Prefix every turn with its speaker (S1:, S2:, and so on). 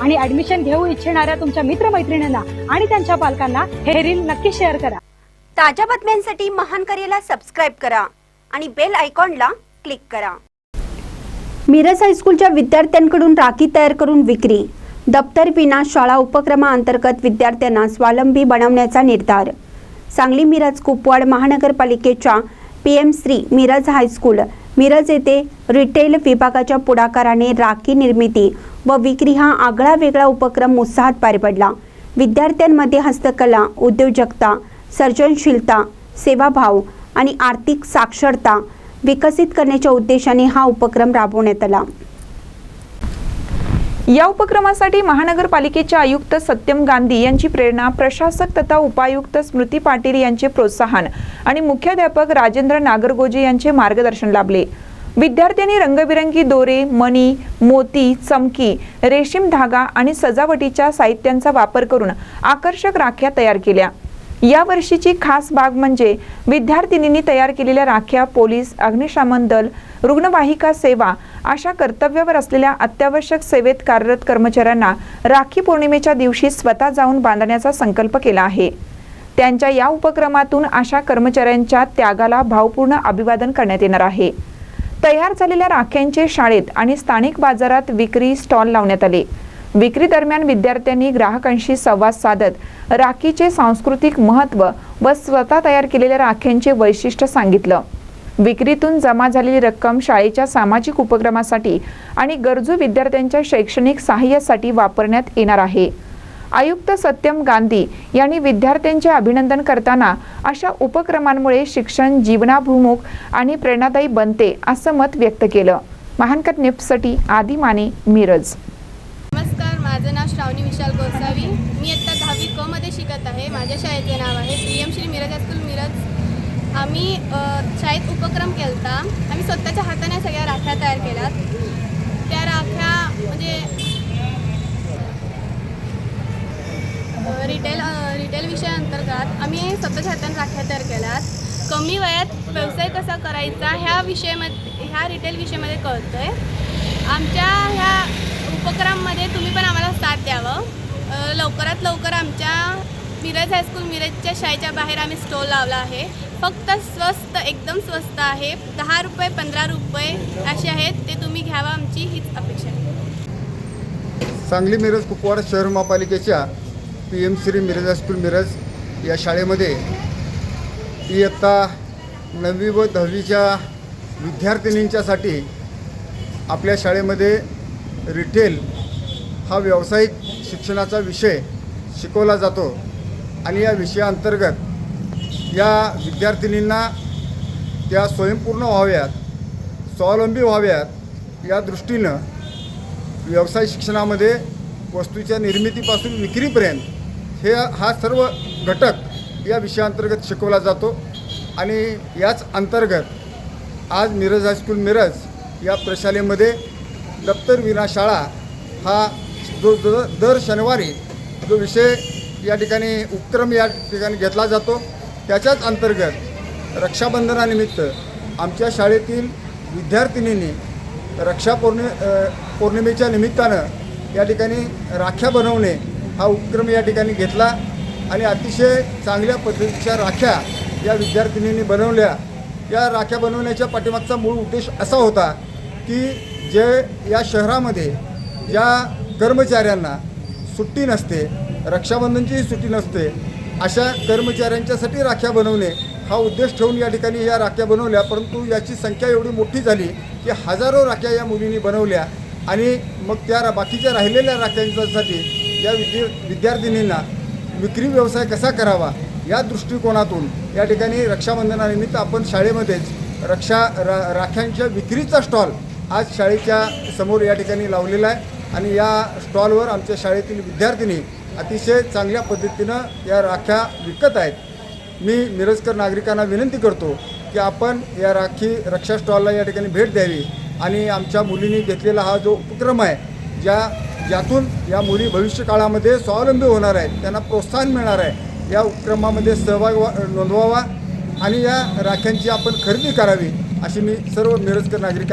S1: आणि ऍडमिशन घेऊ इच्छिणाऱ्या तुमच्या मित्रमैत्रिणींना आणि त्यांच्या पालकांना हे रील नक्की शेअर करा.
S2: ताज्या बातम्यांसाठी महान करेला सबस्क्राईब करा आणि बेल आयकॉनला क्लिक करा.
S3: मिरज हायस्कूलच्या विद्यार्थ्यांकडून राखी तयार करून विक्री. दप्तर विना शाळा उपक्रमाअंतर्गत विद्यार्थ्यांना स्वावलंबी बनवण्याचा निर्धार. सांगली मिरज कुपवाड महानगरपालिकेच्या P M Shri Miraj high school Miraj येथे रिटेल विभागाच्या पुढाकाराने राखी निर्मिती व विक्री हा आगळा वेगळा उपक्रम उत्साहात पार पडला. विद्यार्थ्यांमध्ये हस्तकला उद्योजकता सर्जनशीलता सेवाभाव आणि आर्थिक साक्षरता विकसित करण्याच्या उद्देशाने हा उपक्रम राबवण्यात आला.
S4: या उपक्रमासाठी महानगरपालिकेचे आयुक्त सत्यम गांधी यांची प्रेरणा प्रशासक तथा उपायुक्त स्मृती पाटील यांचे प्रोत्साहन आणि मुख्याध्यापक राजेंद्र नागरगोजे यांचे मार्गदर्शन लाभले. विद्यार्थ्यांनी रंगबिरंगी दोरे मणी मोती चमकी रेशीम धागा आणि सजावटीच्या साहित्यांचा वापर करून आकर्षक राख्या तयार केल्या. या वर्षीची खास बाग म्हणजे विद्यार्थिनींनी तयार केलेल्या राख्या पोलीस अग्निशमन दल रुग्णवाहिका सेवा अशा कर्तव्यावर असलेल्या अत्यावश्यक सेवेत कार्यरत कर्मचाऱ्यांना राखी पौर्णिमेच्या दिवशी स्वतः जाऊन बांधण्याचा संकल्प केला आहे. त्यांच्या या उपक्रमातून अशा कर्मचाऱ्यांच्या त्यागाला भावपूर्ण अभिवादन करण्यात येणार आहे. तयार झालेल्या राख्यांचे शाळेत आणि स्थानिक बाजारात विक्री स्टॉल लावण्यात आले. विक्री दरम्यान विद्यार्थ्यांनी ग्राहकांशी संवाद साधत राखीचे सांस्कृतिक महत्त्व व स्वतः तयार केलेल्या राख्यांचे वैशिष्ट्य सांगितलं. विक्रीतून जमा झालेली रक्कम शाळेच्या सामाजिक उपक्रमासाठी आणि गरजू विद्यार्थ्यांच्या शैक्षणिक सहाय्यासाठी वापरण्यात येणार आहे. आयुक्त सत्यम गांधी यांनी विद्यार्थ्यांचे अभिनंदन करताना अशा उपक्रमांमुळे शिक्षण जीवनाभिमुख आणि प्रेरणादायी बनते असं मत व्यक्त केलं. महानकर नेपसाठी आदी माने मिरज.
S5: नमस्कार माझं नाव श्रावणी विशाल गोसावी. मी आत्ता दहावी क मध्ये शिकत आहे. माझ्या शाळेचे नाव आहे P M Shri Miraj high school Miraj. आम्ही शाळेत उपक्रम केला होता आम्ही स्वतःच्या हाताने सगळ्या राख्या तयार केल्यात. त्या राख्या म्हणजे रिटेल रिटेल विषयाअंतर्गत आम्ही स्वतःच्या हाताने राख्या तयार केल्यात. कमी वयात व्यवसाय कसा करायचा ह्या विषयामध्ये ह्या रिटेल विषयामध्ये कळतं आहे आमच्या ह्या उपक्रमामध्ये तुम्ही पण आम्हाला साथ द्यावं. लवकरात लवकर आमच्या मिरज हायस्कूल मिरजच्या शाळेच्या बाहेर आम्ही स्टॉल लावला आहे. फक्त स्वस्त एकदम स्वस्त आहे. दहा रुपये पंधरा रुपये असे आहेत. ते तुम्ही घ्यावं आमची हीच अपेक्षा आहे.
S6: सांगली मिरज कुपवाड शहर महापालिकेच्या P M Shri Miraj high school Miraj या शाळेमध्ये इयत्ता नववी व दहावीच्या विद्यार्थिनींच्यासाठी आपल्या शाळेमध्ये रिटेल हा व्यावसायिक शिक्षणाचा विषय शिकवला जातो. आणि या विषयाअंतर्गत या विद्यार्थिनींना त्या स्वयंपूर्ण व्हाव्यात स्वावलंबी व्हाव्यात या दृष्टीनं व्यवसाय शिक्षणामध्ये वस्तूच्या निर्मितीपासून विक्रीपर्यंत हे हा सर्व घटक या विषयाअंतर्गत शिकवला जातो आणि याच अंतर्गत आज मिरज हायस्कूल मिरज या प्रशालेमध्ये दप्तर विना शाळा हा जो दर शनिवारी जो विषय या ठिकाणी उपक्रम या ठिकाणी घेतला जातो त्याच्याच अंतर्गत रक्षाबंधनानिमित्त आमच्या शाळेतील विद्यार्थिनींनी रक्षा पौर्णि पौर्णिमेच्या निमित्तानं या ठिकाणी राख्या बनवणे हा उपक्रम या ठिकाणी घेतला आणि अतिशय चांगल्या पद्धतीच्या राख्या या विद्यार्थिनींनी बनवल्या. या राख्या बनवण्याच्या पाठीमागचा मूळ उद्देश असा होता की जे या शहरामध्ये ज्या कर्मचाऱ्यांना सुट्टी नसते रक्षाबंधनचीही सुट्टी नसते अशा कर्मचाऱ्यांच्यासाठी राख्या बनवणे हा उद्देश ठेवून या ठिकाणी या राख्या बनवल्या. परंतु याची संख्या एवढी मोठी झाली की हजारो राख्या या मुलींनी बनवल्या आणि मग त्या रा- बाकीच्या राहिलेल्या राख्यांसाठी या विद्या विद्यार्थिनींना विक्री व्यवसाय कसा करावा या दृष्टिकोनातून या ठिकाणी रक्षाबंधनानिमित्त आपण शाळेमध्येच रक्षा रा राख्यांच्या विक्रीचा स्टॉल आज शाळेच्या समोर या ठिकाणी लावलेला आहे. आणि या स्टॉलवर आमच्या शाळेतील विद्यार्थिनी अतिशय चांगल्या पद्धतीनं या राख्या विकत आहेत. मी मिरजकर नागरिकांना विनंती करतो की आपण या राखी रक्षा स्टॉलला या ठिकाणी भेट द्यावी. आणि आमच्या मुलींनी घेतलेला हा जो उपक्रम आहे ज्या ज्यातून या मुली भविष्य काळामध्ये स्वावलंबी होणार आहेत त्यांना प्रोत्साहन मिळणार आहे. या उपक्रमामध्ये सहभाग नोंदवावा आणि या राख्यांची आपण खरेदी करावी अशी मी सर्व मिरजकर नागरिक